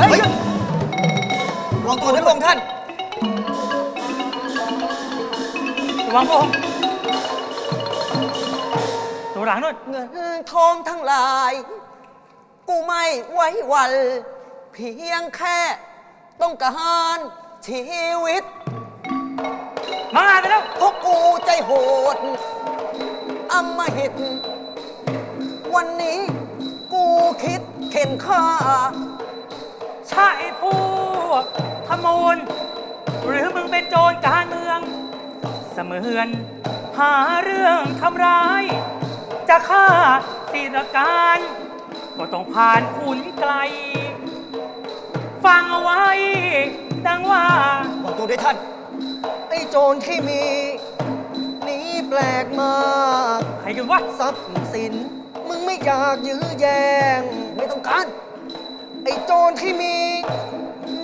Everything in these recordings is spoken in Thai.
เฮ้ยลองตัวด้วยพระองค์ท่านระวังพระองค์ตัวหลังนู่นเงินทองทั้งหลาย กูไม่ไว้วัน เพียงแค่ ต้องการชีวิต มาไปแล้ว เพราะกูใจโหดอำมหิต วันนี้กูคิดเข็นฆ่า ใช่พวกขโมยหรือมึงเป็นโจรการเมือง เสมือน หาเรื่องทำร้าย จะฆ่าศีรการ ก็ต้องผ่านขุนไกล ฟังเอาไว้ ดังว่าลองตัวด้วยท่าน ไอ้โจรที่มี นี้แปลกมากใครกันวะ ทรัพย์สิน มึงไม่อยากยื้อแย่งไม่ต้องการไอ้โจรที่มี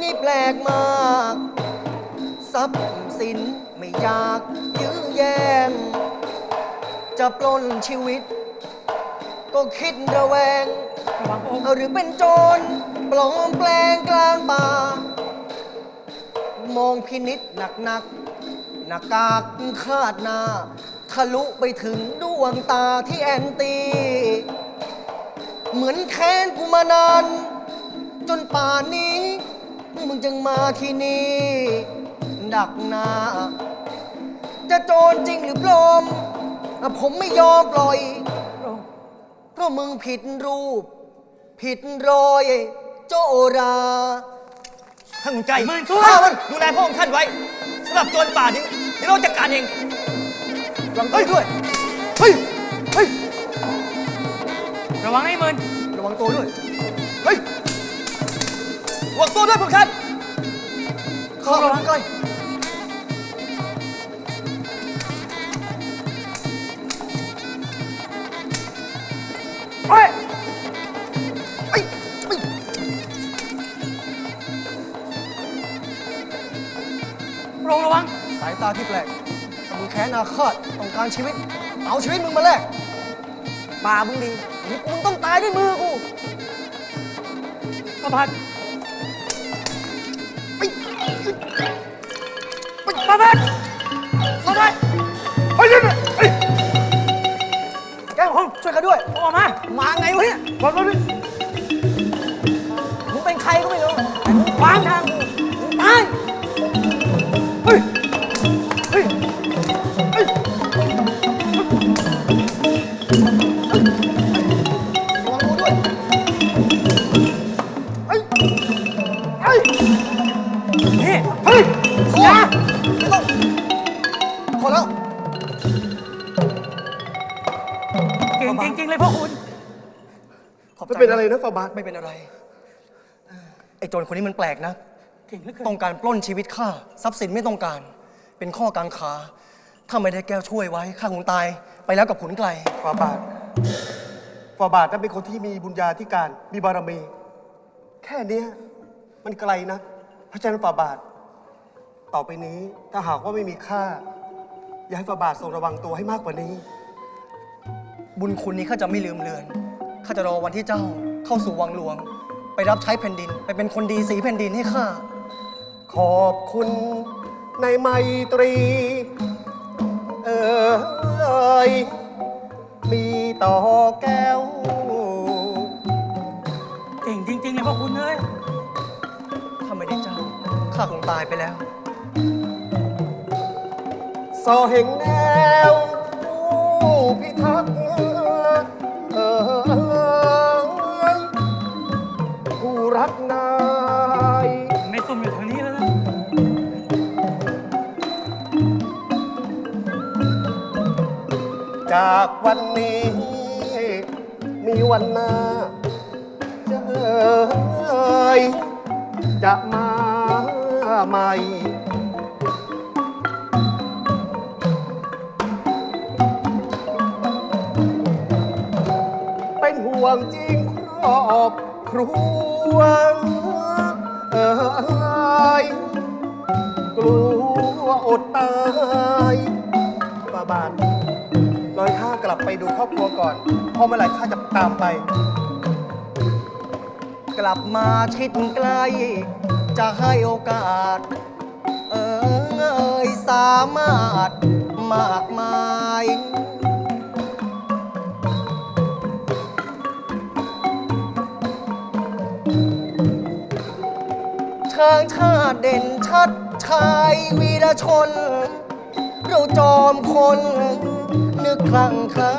นี่แปลกมากทรัพย์สินไม่อยากยื้อแย่งจะปล้นชีวิต ก็คิดระแวง ระวังพระองค์เอาหรือเป็นโจรปลอมแปลงกลางป่า มองพินิษหนักหนักๆหน้ากากคาดหน้า ทะลุไปถึงดวงตาที่แอนตี เหมือนแค้นกูมานาน จนป่านนี้มึงจึงมาที่นี่ ดักหน้า จะโจรจริงหรือปลอมผมไม่ยอมปล่อยเพราะมึงผิดรูป ผิดรอย โจรา ท่านขุนใจหมื่นชั่วข้ามันดูแลพระองค์ท่านไว้สำหรับโจรป่านี้เดี๋ยวเราจัดการเองระวังตัวด้วย เฮ้ย เฮ้ย ระวังไอ้หมื่นระวังตัวด้วย เฮ้ย ระวังตัวด้วยพวกท่านเข้าระวังใกล้เฮ้ยเฮ้ยเฮ้ยระวังระวัง สายตาที่แปลกถ้ามึงแค้นอาฆาตต้องการชีวิต เอาชีวิตมึงมาแลกป่ามึงดีมึงต้องตายด้วยมือกูประพัด ประพัดประพัดเฮ้ยเฮ้ยแก้วช่วยกันด้วยออกมา มาไงวะเนี่ยบอลบอลมึงเป็นใครก็ไม่รู้แต่มึงขวางทา ขอไม่ต้องขอแล้ว เก่งจริงๆเลยพ่อคุณขอบใจไม่เป็นอะไรนะฟาบาทไม่เป็นอะไร ไอ้โจรคนนี้มันแปลกนะ เก่งเหลือเกินต้องการปล้นชีวิตข้าทรัพย์สินไม่ต้องการ เป็นข้อกังขา ถ้าไม่ได้แก้วช่วยไว้ข้าคงตายไปแล้วกับขุนไกลฟาบาทฟาบาทนั้นเป็นคนที่มีบุญญาธิการมีบารมี แค่เนี้ยมันไกลนะเพราะฉะนั้นฟาบาท ต่อไปนี้ถ้าหากว่าไม่มีค่า อย่าให้ฟาบาททรงระวังตัวให้มากกว่านี้ บุญคุณนี้ข้าจะไม่ลืมเลือน ข้าจะรอวันที่เจ้าเข้าสู่วังหลวง ไปรับใช้แผ่นดิน ไปเป็นคนดีสีแผ่นดินให้ข้า ขอบคุณในไมตรี เออเอยมีต่อแก้ว เก่งจริงๆเลยพ่อคุณเอ้ย ถ้าไม่ได้เจ้า ข้าคงตายไปแล้ว สอเห็นแนวผู้พิทักษ์เอ่ยผู้รักนาย ไม่ซุ่มอยู่แถวนี้แล้วนะ จากวันนี้ มีวันหน้าจะเอ่ยจะมาใหม่ วงจริงครอบครัวเอยกลัวอดตายบาบาทรอยข้ากลับไปดูครอบครัวก่อนเพราะเมื่อไหร่ข้าจะตามไป กลับมาชิดใกล้ จะให้โอกาส เอยสามารถมากมาย เชิงชาติเด่นชัดชายวีรชน เราจอมคน นึกคลั่งไคล้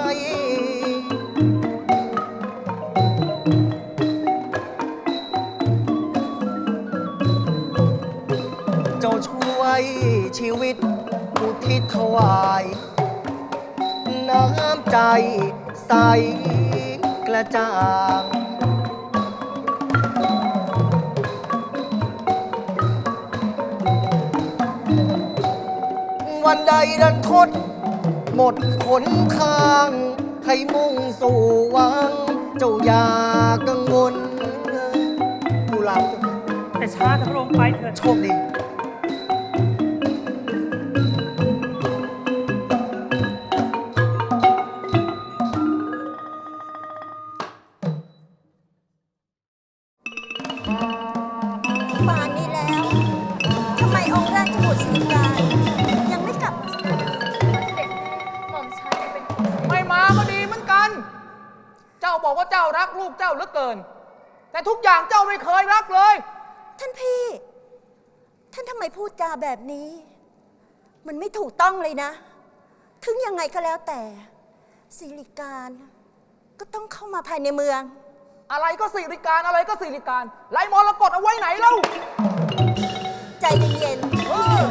เจ้าช่วยชีวิตอุทิศถวาย น้ำใจใสกระจ่าง วันใดดันทด หมดหนทางให้มุ่งสู่วัง เจ้าอย่ากังวลผู้เราแต่ช้าเถอะพระองค์ไปเถิด โชคดี จ้าบอกว่าเจ้ารักลูกเจ้าเหลือเกิน แต่ทุกอย่างเจ้าไม่เคยรักเลย ท่านพี่ ท่านทำไมพูดจาแบบนี้ มันไม่ถูกต้องเลยนะ ถึงยังไงก็แล้วแต่สิริการก็ต้องเข้ามาภายในเมือง อะไรก็สิริการอะไรก็สิริการไล่มรกตเอาไว้ไหนเล่าใจเย็นๆ เออ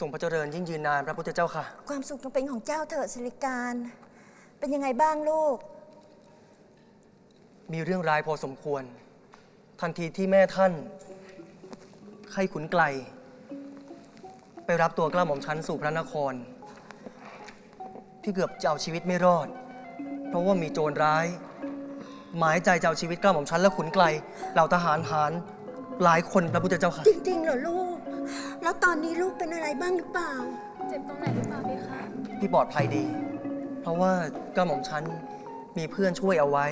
ส่งพระเจริญยิ่งยืนนานพระพุทธเจ้าค่ะ ความสุขจงเป็นของเจ้าเถิดสิริการ เป็นยังไงบ้างลูก มีเรื่องร้ายพอสมควร ทันทีที่แม่ท่านไข้ขุนไกล ไปรับตัวกล้าหม่อมชั้นสู่พระนคร พี่เกือบจะเอาชีวิตไม่รอด เพราะว่ามีโจรร้าย หมายใจจะเอาชีวิตกล้าหม่อมชั้นและขุนไกลเหล่าทหารหารหลายคนพระพุทธเจ้าค่ะ จริงๆเหรอลูก แล้วตอนนี้ลูกเป็นอะไรบ้างหรือเปล่า เจ็บตรงไหนหรือเปล่าพี่คะพี่ปลอดภัยดี เพราะว่ากล้าหม่อมชั้นมีเพื่อนช่วยเอาไว้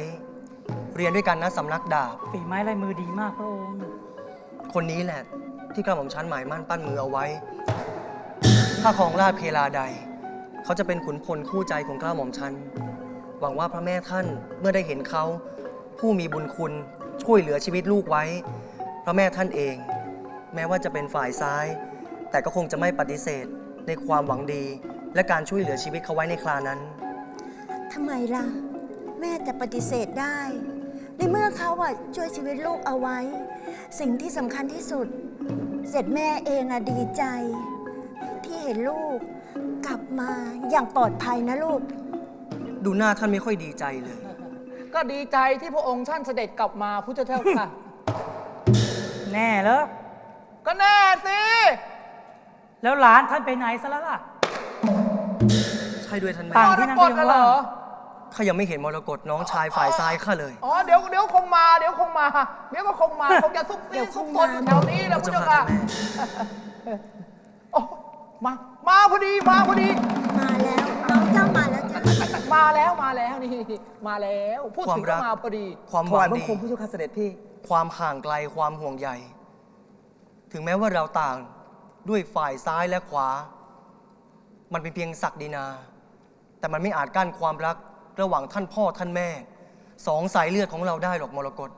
เรียนด้วยกันนะสำนักดาบ ฝีไม้ลายมือดีมากพระองค์ คนนี้แหละ ที่กระหม่อมชั้นหมายมั่นปั้นมือเอาไว้ ถ้าของราชเพลาใด เขาจะเป็นขุนพลคู่ใจของกล้าหม่อมชั้นหวังว่าพระแม่ท่านเมื่อได้เห็นเขา ผู้มีบุญคุณช่วยเหลือชีวิตลูกไว้ พระแม่ท่านเอง แม้ว่าจะเป็นฝ่ายซ้าย แต่ก็คงจะไม่ปฏิเสธในความหวังดี และการช่วยเหลือชีวิตเขาไว้ในครานั้น ทำไมล่ะ แม่จะปฏิเสธได้ ในเมื่อเขาอะช่วยชีวิตลูกเอาไว้ สิ่งที่สำคัญที่สุด เสร็จแม่เองอะดีใจ ที่เห็นลูกกลับมาอย่างปลอดภัยนะลูก ดูหน้าท่านไม่ค่อยดีใจเลย ก็ดีใจที่พระองค์ท่านเสด็จกลับมาพุทธเจ้าค่ะ แน่แล้ว ก็แน่สิ แล้วหลานท่านไปไหนซะแล้วล่ะ ใช่ด้วยท่านต่าแม่งที่นั่นมรกก็ตยังน่ะเหรว่าอข้ายังไม่เห็นมรกตน้องชายฝ่ายซ้ายข้าเลย อ๋อเดี๋ยวเดี๋ยวคงมาเดี๋ยวคงมาเดี๋ยวก็คงมาคงจะซุกเดี๋ซี่ยวคซุงกซมา นอยู่แถวนี้แหละพุทธเจ้าเจ้าค่ะค่ะท่านแม่โอ้มา มาพอดีมาพอดี มาแล้ว น้องเจ้ามาแล้วจ้ะมาแล้วมาแล้วนี่มาแล้วพูดความถึงรัก็กมาพอดี ความหถวัวายงบังดี คมพระเจ้าค่ะเสด็จพี่ ความห่างไกลความห่วงใย ถึงแม้ว่าเราต่างด้วยฝ่ายซ้ายและขวา มันเป็นเพียงศักดินา แต่มันไม่อาจกั้นความรักระหว่างท่านพ่อท่านแม่ สองสายเลือดของเราได้หรอกมรกต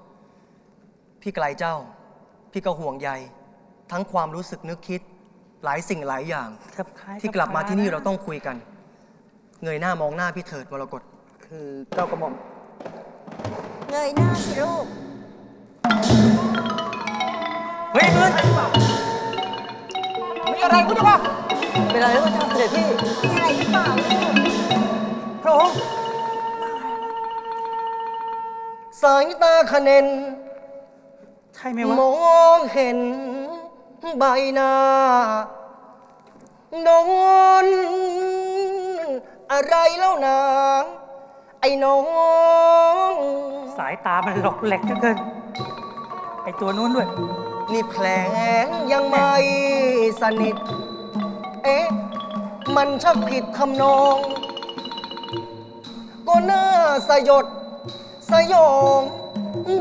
พี่ไกลเจ้า พี่ก็ห่วงใย ทั้งความรู้สึกนึกคิดหลายสิ่งหลายอย่างทับคล้ายที่กลับมาที่นี่เราทับต้องคุยกัน เงยหน้ามองหน้าพี่เถิดมรกตคือเก้ากระหม่อมเงยหน้าสิลูก เฮ้ย รือเพื่อนมีอะไรพุทธเจ้าค่ะเป็นอะไรพระเจ้าเสด็จพี่ มีอะไรหรือเปล่าพระองค์สายตาคะเนนใช่ไหมวะมองเห็นใบหน้าโดนอะไรแล้วนะไอ้น้อง สายตามันหลอกแหลกเหลือเกิน ไอ้ตัวนู้นด้วย นี่แผลยังไม่สนิท เอ๊ะ มันชักผิดทำนอง ก็น่าสยด สยอง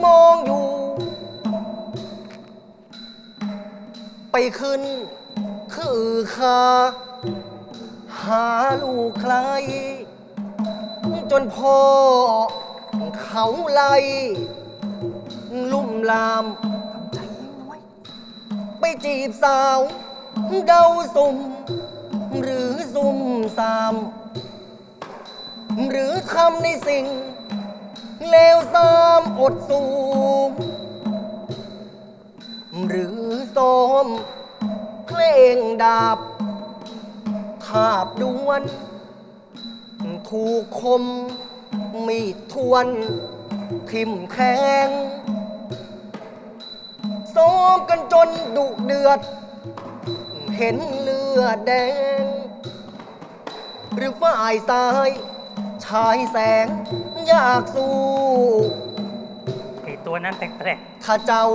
มองอยู่ ไปขึ้น คือคาหาลูกใคร จนพ่อเขาไล่ลุ่มลาม ไปจีบสาว เดาสุ่ม หรือซุ่มสาม หรือทำในสิ่ง เลวซามอดสูงหรือซ้อมเพลงดาบทาบดวน ถูกคมมีดทวนทิมแทง อมกันจนดุเดือด เห็นเลือดแดง หรือฝ่ายซ้ายชายแสงอยากสู้ ไอ้ตัวนั้นแปลกถ้าเจ้า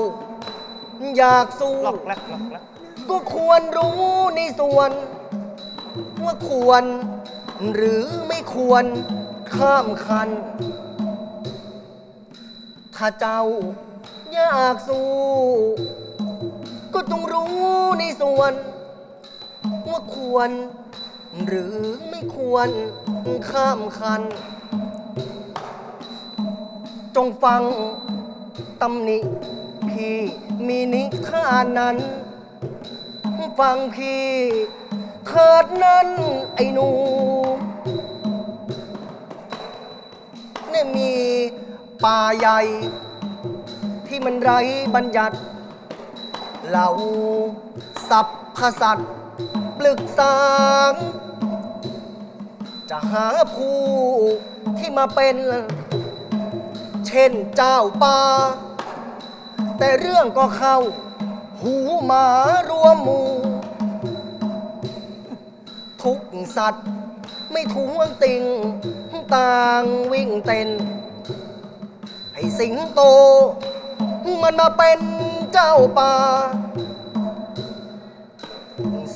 อยากสู้ๆหลอกลักหลอกลักก็ควรรู้ในส่วน ว่าควร หรือไม่ควรข้ามคัน ถ้าเจ้าอยากสู้ ก็ต้องรู้ในส่วน ว่าควร หรือไม่ควรข้ามคัน จงฟังตำหนิพี่มีนิทานนั้น ฟังพี่เถิดนั้นไอ้หนูเนี่ยมีป่าใหญ่ ที่มันไร้บัญญัติ เราสัพพสัตว์ปลึกสางจะหาผู้ที่มาเป็น เช่นเจ้าป่า แต่เรื่องก็เข้า หูหมารวมหมู่ทุกสัตว์ไม่ทวงติงต่างวิ่งเต้น ให้สิงโต มันมาเป็นเจ้าป่า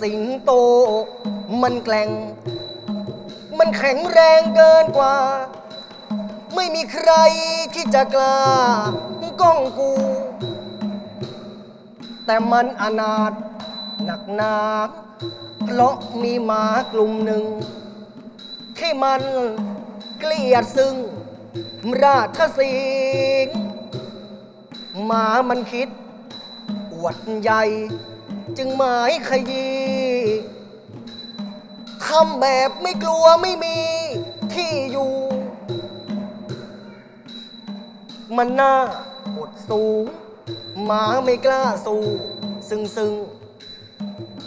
สิงโต มันแกล่ง มันแข็งแรงเกินกว่า ไม่มีใครที่จะกล้าก้องกู แต่มันอนาถหนักหนาเพราะมีหมากลุ่มหนึ่ง ที่มันเกลียดซึ่ง ราชสิงห์หมามันคิด อวดใหญ่ จึงหมายขยีทำแบบไม่กลัวไม่มีที่อยู่ มันหน้าอดสูงหมาไม่กล้าสู้ ซึ่งซึ่ง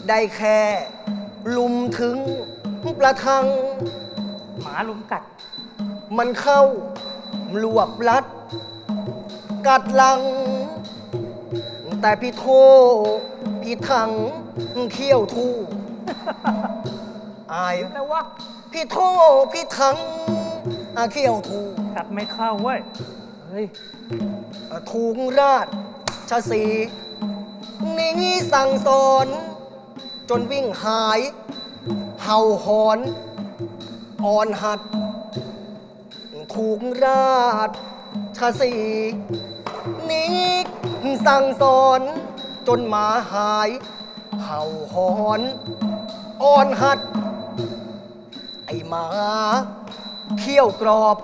ได้แค่ ลุมถึงประทัง หมาลุมกัด มันเข้ารวบลัด กัดหลัง แต่พี่โท พี่ถังเขี้ยวทูอายอะไรวะพี่โทพี่ถังอาเขี้ยวทูกัดไม่เข้าเว้ย เฮ้ยถูกราชชาสีหนี้สั่งสอน จนวิ่งหาย เห่าหอนอ่อนหัด ถูกราชชาสีหนี้สั่งสอน จนหมาหาย เห่าหอนอ่อนหัด ไอหมาเขี้ยวกรอบ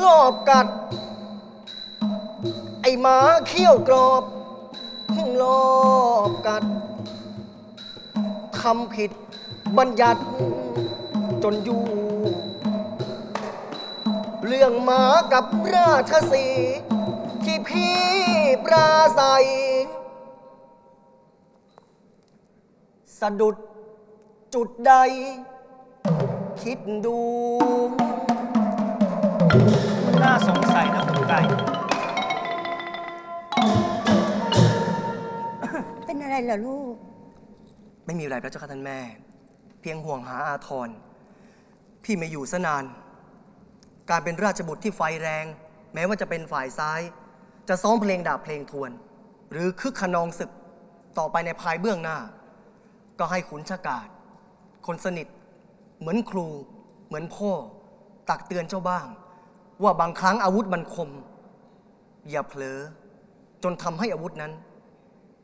งอบกัด ไอหมาเขี้ยวกรอบรอบกัดทำผิดบัญญัติจนอยู่ เรื่องหมากับราชสีห์ ที่พี่ปราศัย สะดุดจุดใด คิดดู น่าสงสัยนะคุณไก่ เป็นอะไรเหรอลูก ไม่มีอะไรพระเจ้าค่ะท่านแม่ เพียงห่วงหาอาทร พี่ไม่อยู่ซะนาน การเป็นราชบุตรที่ไฟแรง แม้ว่าจะเป็นฝ่ายซ้าย จะซ้อมเพลงดาบเพลงทวน หรือคึกขนองศึกต่อไปในภายเบื้องหน้า ก็ให้ขุนชากาศ คนสนิท เหมือนครู เหมือนพ่อ ตักเตือนเจ้าบ้าง ว่าบางครั้งอาวุธมันคม อย่าเผลอ จนทำให้อาวุธนั้น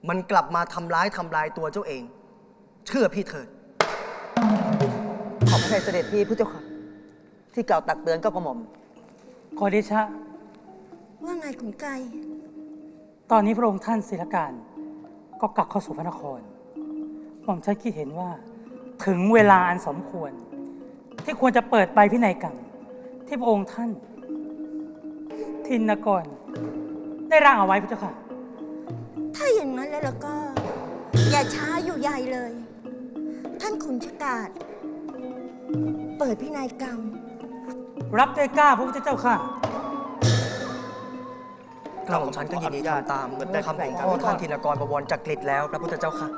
มันกลับมาทำร้ายทำลายตัวเจ้าเอง เชื่อพี่เถิด ขอบพระทัยเสด็จพี่ผู้เจ้าค่ะ ที่กล่าวตักเตือนเก้ากระหม่อม ขอเดชะ ว่าไงขุนไกรตอนนี้พระองค์ท่านศิลการก็กลับเข้าสู่พระนครหม่อมฉันคิดเห็นว่าถึงเวลาอันสมควร ที่ควรจะเปิดใบพินัยกรรมที่พระองค์ท่าน ทินกร ได้ร่างเอาไว้พระเจ้าค่ะ ถ้าอย่างนั้นแล้วแล้วก็ อย่าช้าอยู่ใหญ่เลย ท่านขุนชกาศเปิดพินัยกรรม รับด้วยกล้าพระพุทธเจ้าค่ะ กระหม่อมฉันก็ยินดีทำตามคำของพ่อท่านธินกรบวรจักริดแล้วพระพุทธเจ้าค่ะ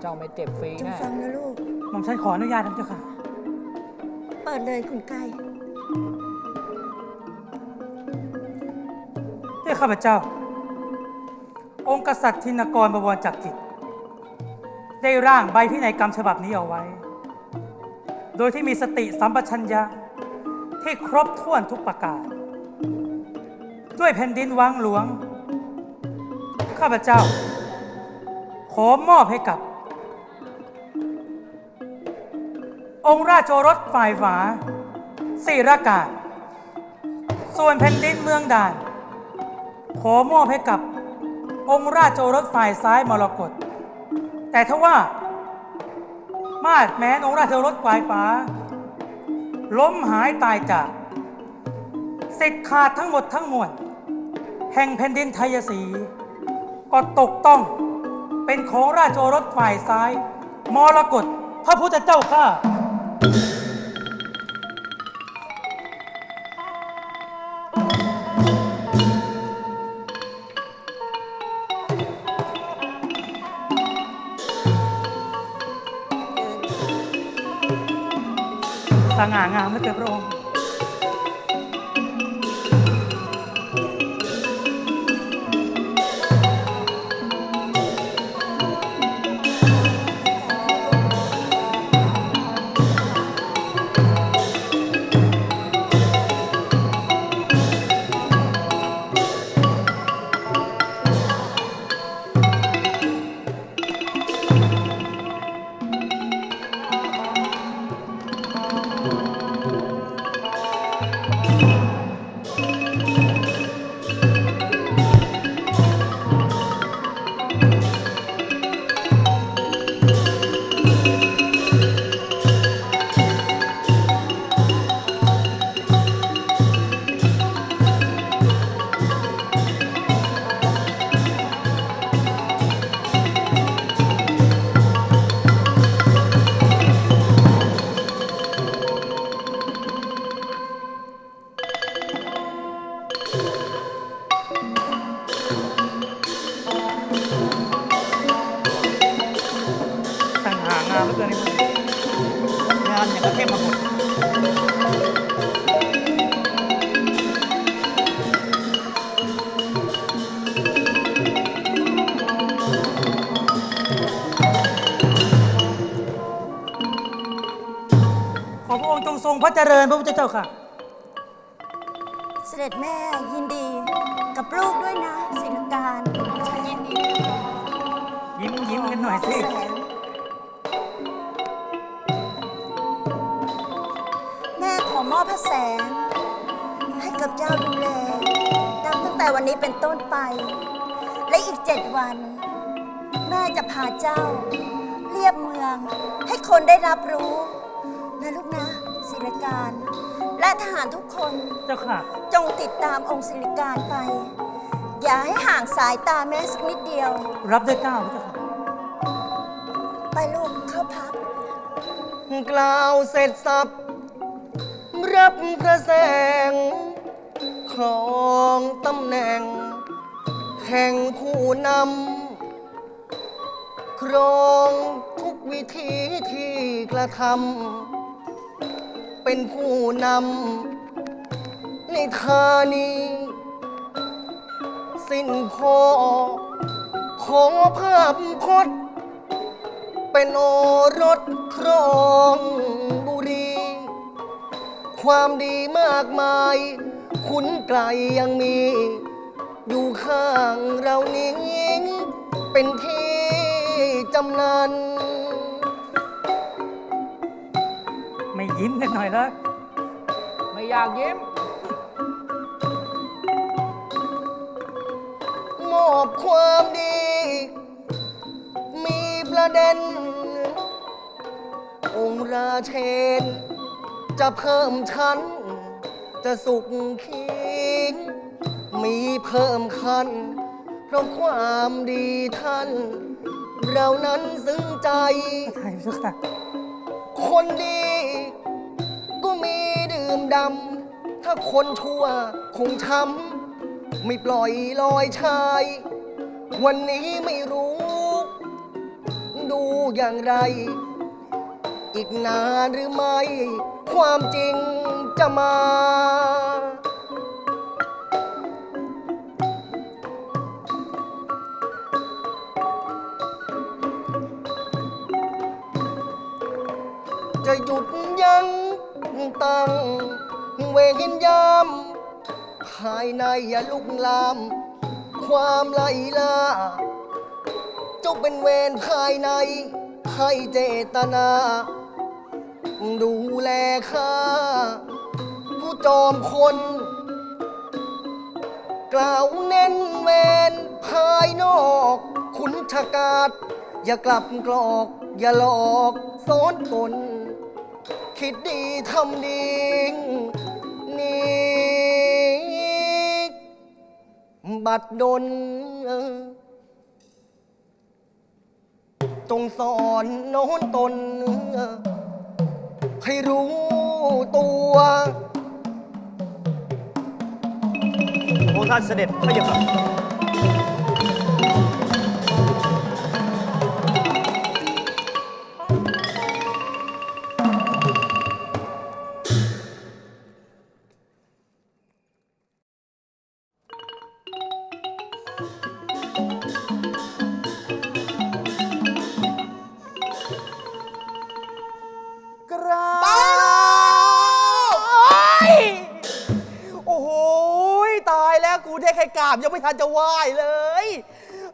เจ้าไม่เจ็บฟรีจงแน่ ฟังนะลูก หม่อมฉันขออนุญาตนะพระเจ้าค่ะ เปิดเลยขุนไกรด้วยข้าพเจ้า องค์กษัตริย์ทินกรบวรจักรจิตได้ร่างใบพินัยกรรมฉบับนี้เอาไว้ โดยที่มีสติสัมปชัญญะที่ครบถ้วนทุกประการ ด้วยแผ่นดินวังหลวง ข้าพเจ้า ขอมอบให้กับ องค์ราชโอรสฝ่ายฝาศิรากาศ ส่วนแผ่นดินเมืองด่าน ขอมอบให้กับ องค์ราชโอรสฝ่ายซ้ายมรกตแต่ถ้าว่า มาดแม้นองค์ราชโอรสฝ่ายฟ้าล้มหายตายจากสิทธิ์ขาดทั้งหมดทั้งมวล แห่งแผ่นดินไทยศรีก็ตกต้องเป็นของราชโอรสฝ่ายซ้าย มรกตพระพุทธเจ้าข้าสง่างามเหลือเกินพระองค์ ค์จงทรงพระเจริญพระพุทธเจ้าค่ะ เสด็จแม่ยินดีกับลูกด้วยนะศิลการฉันยินดีด้วยนะคะยิ้มยิ้มกันหน่อยสิแสนแม่ขอมอบพระแสง ให้กับเจ้าดูแลนับตั้งแต่วันนี้เป็นต้นไป และอีกเจ็ดวัน แม่จะพาเจ้า เรียบเมือง ให้คนได้รับรู้นะลูกนะ ศิลการ และทหารทุกคนเจ้าค่ะ จงติดตามองค์ศิริการไป อย่าให้ห่างสายตาแม้สักนิดเดียว รับด้วยเกล้าพระเจ้าค่ะ ไปลูกเข้าพัก กล่าวเสร็จสับ รับพระแสงครองตำแหน่ง แห่งผู้นำครองทุกวิธีที่กระทำ เป็นผู้นำในธานีสิ้นพอขอภาพพจน์เป็นโอรสครองบุรี ความดีมากมาย คุณไกลยังมี อยู่ข้างเรานี้ เป็นที่จำนัน ยิ้มกันหน่อยละไม่อยากยิ้ม มอบความดี มีประเด็น องค์ราเชน จะเพิ่มชั้น จะสุขคิงมีเพิ่มคันเพราะความดีท่าน เรานั้นซึ้งใจ ใช่สุค่ะ คนดีก็มี ดำ ถ้าคนชั่วคงช้ำ ไม่ปล่อยลอยชาย วันนี้ไม่รู้ ดูอย่างไร อีกนานหรือไม่ ความจริงจะมา จะหยุดยั้ง ตั้ง เวรยามภายในอย่าลุกลาม ความไล่ล่าเจ้าเป็นเวรภายในให้เจตนา ดูแลข้าผู้จอมคน กล่าวเน้นเวรภายนอก ขุนชากาดอย่ากลับกรอก อย่าหลอกซ้อนกล คิดดีทำดีนี่บัดดลจงสอนโน้นตน ให้รู้ตัวพระองค์ท่านเสด็จพระยาค่ะ กูได้แค่กราบยังไม่ทันจะไหว้เลย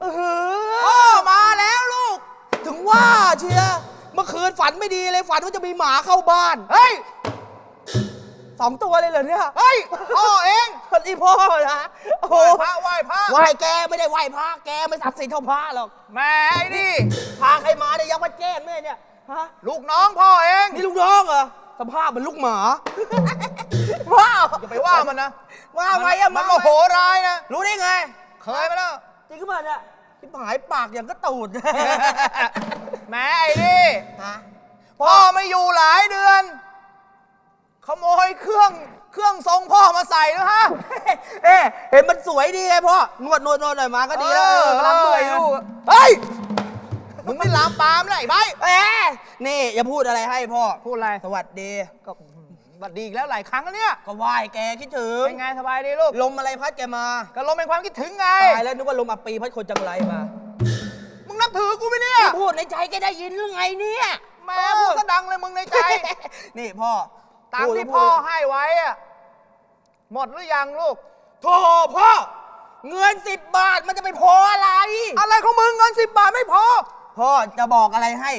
เออพ่อมาแล้วลูก ถึงว่าเชียร์เมื่อคืนฝันไม่ดีเลยฝันว่าจะมีหมาเข้าบ้าน เฮ้ยสองตัวเลยเหรอเนี่ย เฮ้ยพ่อเองนี่พ่อนะโอ้โหพระไหว้พระไหว้แกไม่ได้ไหว้พระแกไม่ศักดิ์สิทธิ์เท่าพระหรอกแม่ไอ้นี่พาใครมาเนี่ยยังมาแจ้งแม่เนี่ยฮะลูกน้องพ่อเองนี่ลูกน้องเหรอ สภาพเหมันลูกหมา ว้าวอย่าไปว่ามันนะว่าไงอะมันาโมโหร้ายนะ รู้ได้ไง เคยมาแล้ว จริงขึ้นมาเนี่ยที่หายปากอย่างก็ตูด แหมไอ้นี่ฮะพ่อไม่อยู่หลายเดือน ขโมยเครื่องเครื่องทรงพ่อมาใส่ด้วยฮะ เอ๊ะเห็นมันสวยดีไงพ่อ นวดนวดนวดหน่อยมาก็ดีแล้วเออเออกำลังเมื่อยอยู่ เฮ้ย มึงไม่ลามปามเลยไอ้ใบเอ๊ะนี่อย่าพูดอะไรให้พ่อ พูดอะไร สวัสดี ก็บัดดีอีกแล้วหลายครั้งแล้วเนี่ย ก็ไหว้แกคิดถึง เป็นไงสบายดีลูก ลมอะไรพัดแกมา ก็ลมเป็นความคิดถึงไง ตายแล้วนึกว่าลมอับปีพัดคนจังไรมา มึงนับถือกูไหมเนี่ย พูดในใจแกได้ยินหรือไงเนี่ยแหม่พูดซะดังเลยมึงในใจ นี่พ่อตังค์ที่พ่อให้ไว้อะหมดหรือยังลูกโธ่พ่อ เงินสิบบาทมันจะไปพออะไร อะไรของมึงเงินสิบบาทไม่พอ พ่อจะบอกอะไรให้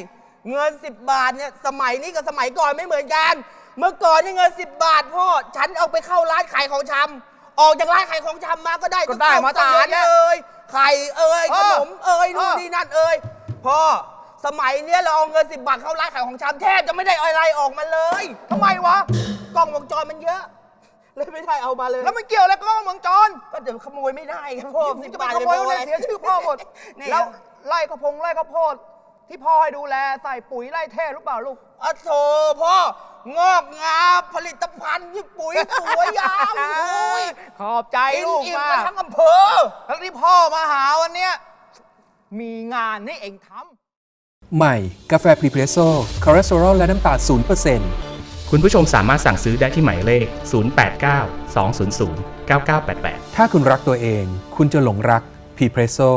เงินสิบบาทเนี่ยสมัยนี้กับสมัยก่อนไม่เหมือนกัน เมื่อก่อนเนี่ยเงินสิบบาท พ่อ ฉันเอาไปเข้าร้านขายของชำออกจากร้านขายของชำมาก็ได้ก็ได้มาตั้งตาเยอะเนี่ยแยะเอ้ยไข่เอ้ยเอขอนมเอ้ยนู่นเออนี่นั่นเอ้ยพ่อสมัยเนี้ยเราเอาเงินสิบบาทเข้าร้านขายของชำแทบจะไม่ได้อะไรออกมาเลยทำไมวะกล้องวงจรมันเยอะ เลยไม่ได้เอามาเลย แล้วมันเกี่ยวอะไรกับกล้องวงจรก็เดี๋ยวขโมยไม่ได้ครับพ่อมึงสิบจะไปบาทขโมยจะอะไรอาเสียชื่อพ่อหมดนี่แล้ว ไล่ข้าวพงไล่ข้าวโพดที่พ่อให้ดูแลใส่ปุ๋ยไล่เท่หรือเปล่าลูก อะโถพ่องอกงามผลิตภัณฑ์ที่ปุ๋ยสวยยาวโอ้ยขอบใจกินลูกอิ่มมากันกทั้งอำเภอแล้วที่พ่อมาหาวันเนี้ยมีงานให้เองทำ ใหม่ กาแฟพรีเพรสโซ่คอเลสเตอรอลและน้ำตาล0%คุณผู้ชมสามารถสั่งซื้อได้ที่หมายเลข 089 200 9988ถ้าคุณรักตัวเอง คุณจะหลงรักพรีเพรสโซ่